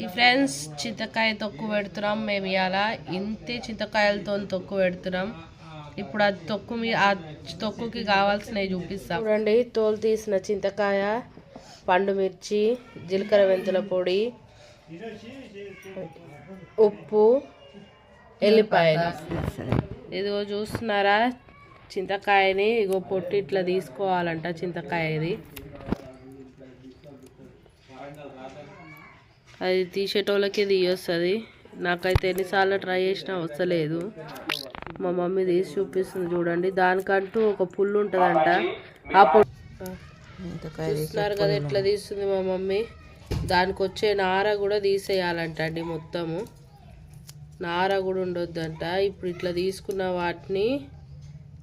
ఈ ఫ్రెండ్స్ చింతకాయ తొక్కు పెడుతున్నాం మేము ఇవాళ ఇంతే చింతకాయలతో తొక్కు పెడుతున్నాం. ఇప్పుడు ఆ తొక్కు మీ ఆ తొక్కుకి కావాల్సినవి చూపిస్తాం. చూడండి తోలు తీసిన చింతకాయ పండు మిర్చి జీలకర్ర మెంతుల పొడి ఉప్పు ఎల్లిపాయలు. ఇదిగో చూస్తున్నారా? చింతకాయని ఇగో పొట్టి ఇట్లా తీసుకోవాలంట చింతకాయ ఇది. అది తీసేటోళ్ళకి తీయొస్తుంది. నాకైతే ఎన్నిసార్లు ట్రై చేసినా వస్తలేదు. మా మమ్మీ తీసి చూపిస్తుంది చూడండి. దానికంటూ ఒక పుల్లు ఉంటుందంట. ఆ చూస్తున్నారు కదా ఎట్లా తీస్తుంది మా మమ్మీ. దానికి వచ్చే నార కూడా తీసేయాలంట అండి మొత్తము. నార కూడా ఉండొద్దంట. ఇప్పుడు ఇట్లా తీసుకున్న వాటిని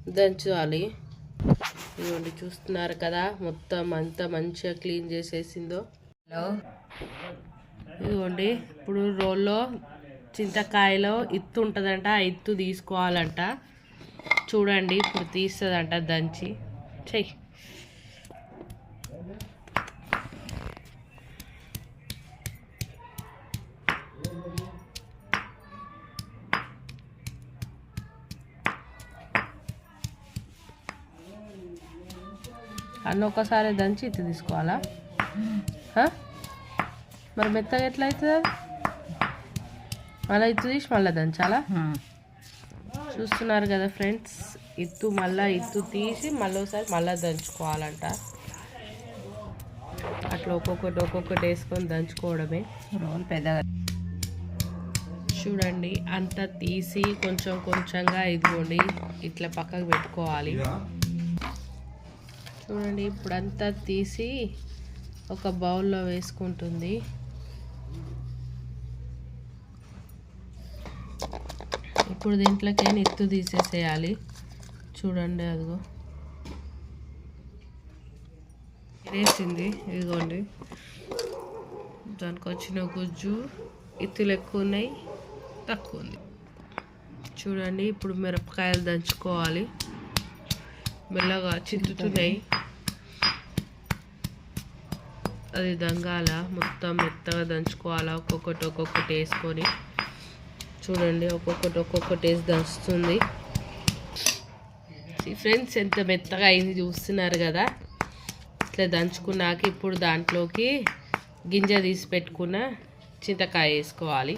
దంచాలి. ఇవ్వండి చూస్తున్నారు కదా మొత్తం అంతా మంచిగా క్లీన్ చేసేసిందో. హలో. ఇదిగోండి ఇప్పుడు రోల్లో చింతకాయలో ఇత్తు ఉంటుందంట ఆ ఇత్తు తీసుకోవాలంట. చూడండి ఇప్పుడు తీస్తుందంట దంచి. చెయ్యి. అన్న ఒకసారి దంచి ఇత్తు తీసుకోవాలా? మరి మెత్తగా ఎట్లా అవుతుంది? మళ్ళీ ఇత్తు తీసి మళ్ళీ దంచాలా? చూస్తున్నారు కదా ఫ్రెండ్స్ ఇత్తు మళ్ళీ ఇత్తు తీసి మళ్ళీ ఒకసారి మళ్ళీ దంచుకోవాలంట. అట్లా ఒక్కొక్కటి ఒక్కొక్కటి వేసుకొని దంచుకోవడమే. రోల్ పెద్దగా. చూడండి అంతా తీసి కొంచెం కొంచెంగా ఇదిగోండి ఇట్లా పక్కకు పెట్టుకోవాలి. చూడండి ఇప్పుడు అంతా తీసి ఒక బౌల్లో వేసుకుంటుంది. ఇప్పుడు దీంట్లోకి ఎత్తు తీసేసేయాలి. చూడండి అదిగో. వేసింది ఇదిగోండి. దానికి వచ్చిన గుజ్జు ఇత్తులు ఎక్కువ ఉన్నాయి తక్కువ ఉంది చూడండి ఇప్పుడు మిరపకాయలు దంచుకోవాలి. మెల్లగా చింతుతున్నాయి. అది దంగాల మొత్తం మెత్తగా దంచుకోవాలా? ఒక్కొక్కటి ఒక్కొక్కటి వేసుకొని. చూడండి ఒక్కొక్కటి ఒక్కొక్కటి వేసి దంచుతుంది. ఫ్రెండ్స్ ఎంత మెత్తగా అయింది చూస్తున్నారు కదా. ఇట్లా దంచుకున్నాక ఇప్పుడు దాంట్లోకి గింజ తీసి పెట్టుకున్న చింతకాయ వేసుకోవాలి.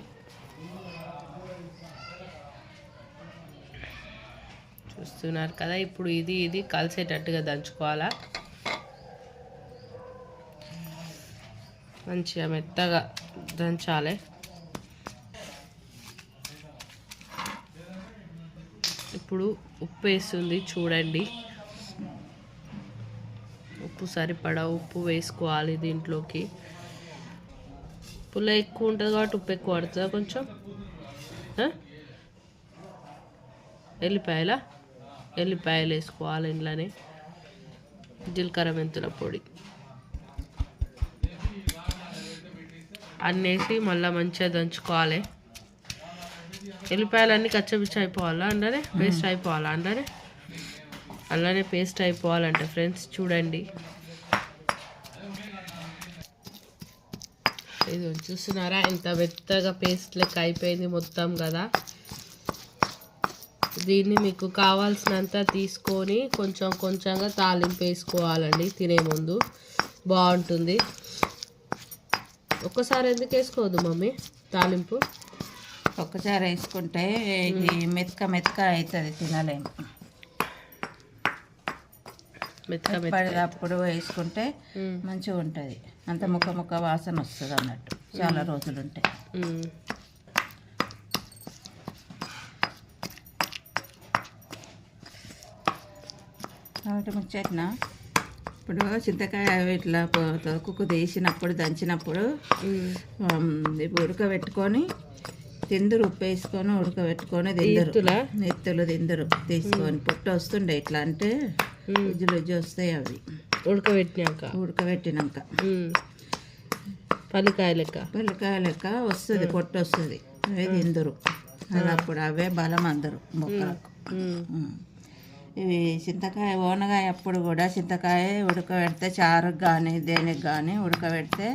చూస్తున్నారు కదా ఇప్పుడు ఇది ఇది కలిసేటట్టుగా దంచుకోవాలా. మంచిగా మెత్తగా దంచాలి. ఇప్పుడు ఉప్పు వేస్తుంది చూడండి. ఉప్పు సరిపడా ఉప్పు వేసుకోవాలి దీంట్లోకి. పుల్ల ఎక్కువ ఉంటుంది కాబట్టి ఉప్పు ఎక్కువ పడుతుందా కొంచెం? ఆ? ఎల్లిపాయల? ఎల్లిపాయలు వేసుకోవాలి ఇంట్లోనే. జీలకర్ర మెంతుల పొడి. అన్నేసి మళ్ళీ మంచిగా దంచుకోవాలి. ఎల్లిపాయలన్నీ కచ్చపిచ్చ అయిపోవాలా అండనే పేస్ట్ అయిపోవాలా అండనే అలానే పేస్ట్ అయిపోవాలంట ఫ్రెండ్స్ చూడండి. ఇది చూస్తున్నారా? ఇంత మెత్తగా పేస్ట్ లెక్క అయిపోయింది మొత్తం కదా. దీన్ని మీకు కావాల్సినంత తీసుకొని కొంచెం కొంచెంగా తాలింపు వేసుకోవాలండి తినే ముందు. బాగుంటుంది. ఒక్కసారి ఎందుకు వేసుకోవద్దు మమ్మీ తాలింపు? ఒక్కసారి వేసుకుంటే ఇది మెతక మెతక అవుతుంది తినలేము ఎప్పటికప్పుడు వేసుకుంటే మంచిగా ఉంటుంది. అంత ముక్క ముక్క వాసన వస్తుంది అన్నట్టు. చాలా రోజులు ఉంటాయి. కాబట్టి ముచ్చట్న? ఇప్పుడు చింతకాయ ఇట్లా కుక్కు తీసినప్పుడు దంచినప్పుడు ఉడకబెట్టుకొని తిందురు ఉప్పు వేసుకొని ఉడకబెట్టుకొని తిందురు? ఎత్తులు తిందురు. తీసుకొని పొట్టు వస్తుండే ఇట్లా అంటే ఉజ్జులు ఉజ్జు వస్తాయి అవి. ఉడకబెట్టినాక? ఉడకబెట్టినాక. పల్లికాయ లెక్క పల్లికాయ లెక్క వస్తుంది పొట్టు వస్తుంది. అవి తిందురు. అది అప్పుడు అవే బలం అందరు మొక్కలకు. ఇవి చింతకాయ ఓనగాయ అప్పుడు కూడా చింతకాయ ఉడకబెడితే చారుకు కానీ దేనికి కానీ ఉడకబెడితే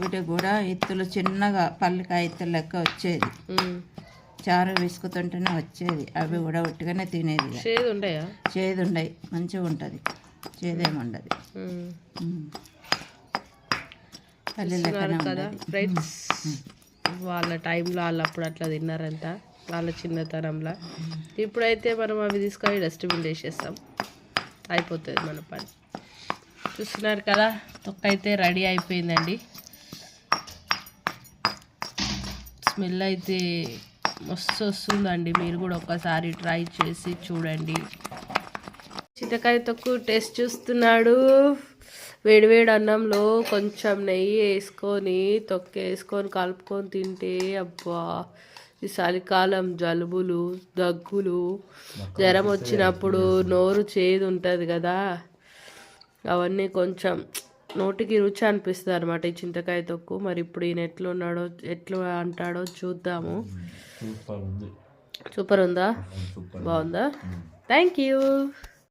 వీటికి కూడా ఇత్తులు చిన్నగా పల్లికాయ ఇత్తులు లెక్క వచ్చేది. చారు విసుకుతుంటేనే వచ్చేది. అవి కూడా ఉట్టిగానే తినేది. చేదు ఉండయి? మంచిగా ఉంటుంది. చేదేముండదు ఉమ్. పల్లి లెక్కనే ఉండదు. ఫ్రెండ్స్ వాళ్ళ టైంలో వాళ్ళు అప్పుడు అట్లా తిన్నారంట. వాళ్ళ చిన్నతనంలో. ఇప్పుడైతే మనం అవి తీసుకొని డస్ట్బిన్ వేసేస్తాం అయిపోతుంది మన పని. చూస్తున్నారు కదా తొక్క అయితే రెడీ అయిపోయిందండి. స్మెల్ అయితే మస్తు వస్తుందండి. మీరు కూడా ఒకసారి ట్రై చేసి చూడండి. చింతకాయ తొక్కు టేస్ట్ చూస్తున్నాడు. వేడివేడి అన్నంలో కొంచెం నెయ్యి వేసుకొని తొక్క వేసుకొని కలుపుకొని తింటే అబ్బా! ఈ చలికాలం జలుబులు దగ్గులు జ్వరం వచ్చినప్పుడు నోరు చేదు ఉంటుంది కదా. అవన్నీ కొంచెం నోటికి రుచి అనిపిస్తుంది అనమాట ఈ చింతకాయ తొక్కు. మరి ఇప్పుడు ఈయన ఎట్లా ఉన్నాడో ఎట్లా అంటాడో చూద్దాము. సూపర్ ఉంది. సూపర్ ఉందా? బాగుందా? Thank you.